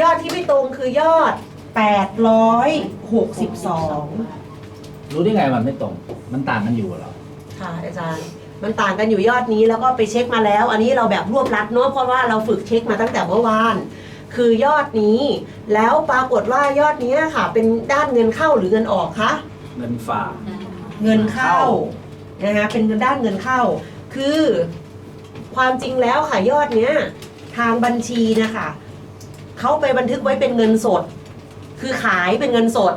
ยอดที่ไม่ตรงคือยอด 862 รู้ได้ไงมันไม่ตรง มันต่างกันอยู่เหรอ ค่ะอาจารย์ มันต่างกันอยู่ยอดนี้แล้วก็ไปเช็คมาแล้ว อันนี้เราแบบรวบรัดเนาะเพราะว่าเราฝึกเช็คมาตั้งแต่เมื่อวาน คือยอดนี้ แล้วปรากฏว่ายอดนี้ค่ะ เป็นด้านเงินเข้าหรือเงินออกคะเงินฝาก เงินเข้านะคะเป็นด้านเงินเข้า คือ ความจริงแล้วค่ะยอดเนี้ย ทางบัญชีนะคะ เขาไปบันทึกไว้เป็นเงินสด คือขายเป็นเงินสด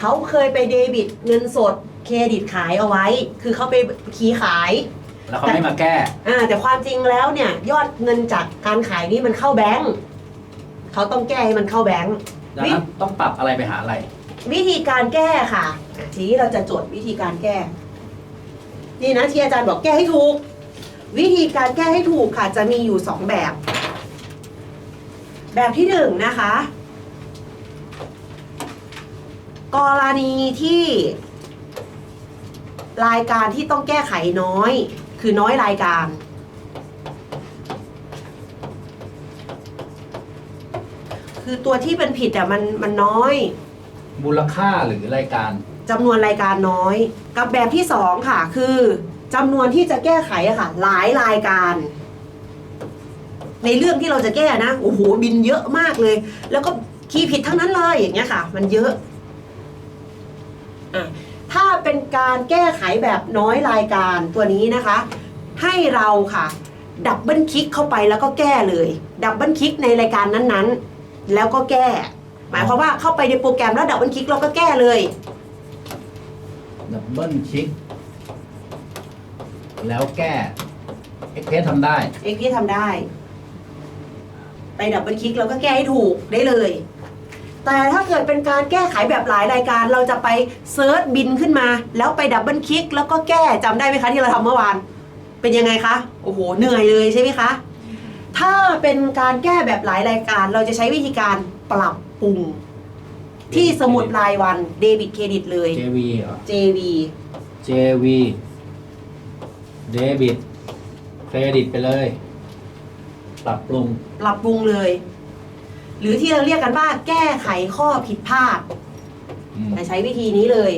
เขาเคยไปเดบิตเงินสด เครดิตขายเอาไว้ คือเขาไปคีย์ขาย แล้วเขาไม่มาแก้อ่าแต่ความจริงแล้วเนี่ยยอดเงินจากการขายนี้มันเข้าแบงก์เขาต้องแก้ให้มันเข้าแบงก์ดังนั้นต้องปรับอะไรไปหาอะไร วิธีการแก้ค่ะอะ ทีนี้เราจะจดวิธีการแก้ นี่นะที่อาจารย์บอกแก้ให้ถูก วิธีการแก้ให้ถูกค่ะจะมีอยู่สองแบบ แบบที่หนึ่งนะคะ กรณีที่รายการที่ต้องแก้ไขน้อย คือน้อยรายการ คือตัวที่เป็นผิดอะมันมันน้อยมูลค่าหรือรายการจำนวนรายการน้อย กับแบบที่สองค่ะ คือจำนวนที่จะแก้ไขอะค่ะ หลายรายการ ในเรื่องที่เราจะแก้นะโอ้โหบินเยอะมากเลย แล้วก็คีย์ผิดทั้งนั้นเลยอย่างเงี้ยค่ะ มันเยอะอะถ้าเป็นการแก้ไขแบบน้อยรายการตัวนี้นะคะ ให้เราค่ะดับเบิลคลิกเข้าไปแล้วก็แก้เลยดับเบิลคลิกในรายการนั้นๆ แล้วก็แก้ หมายความว่าเข้าไปในโปรแกรมแล้วดับเบิลคลิกเราก็แก้เลยดับเบิลคลิกแล้วแก้เอ็กเพสทำได้เอ็กพี่ทำได้ ไปดับเบิลคลิกเราก็แก้ให้ถูกได้เลย แต่ถ้าเกิดเป็นการแก้ไขแบบหลายรายการ เราจะไปเซิร์ชบินขึ้นมา แล้วไปดับเบิลคลิกแล้วก็แก้จำได้ไหมคะที่เราทำเมื่อวาน เป็นยังไงคะ โอ้โห เหนื่อยเลยใช่ไหมคะ ถ้าเป็นการแก้แบบหลายรายการ เราจะใช้วิธีการปรับปรุงที่สมุดรายวันเดบิตเครดิตเลย JV เหรอ JV JV เดบิตเครดิตไปเลย ปรับปรุง ปรับปรุงเลย หรือที่เราเรียกกันว่าแก้ไขข้อผิดพลาดอืม แต่ใช้วิธีนี้เลย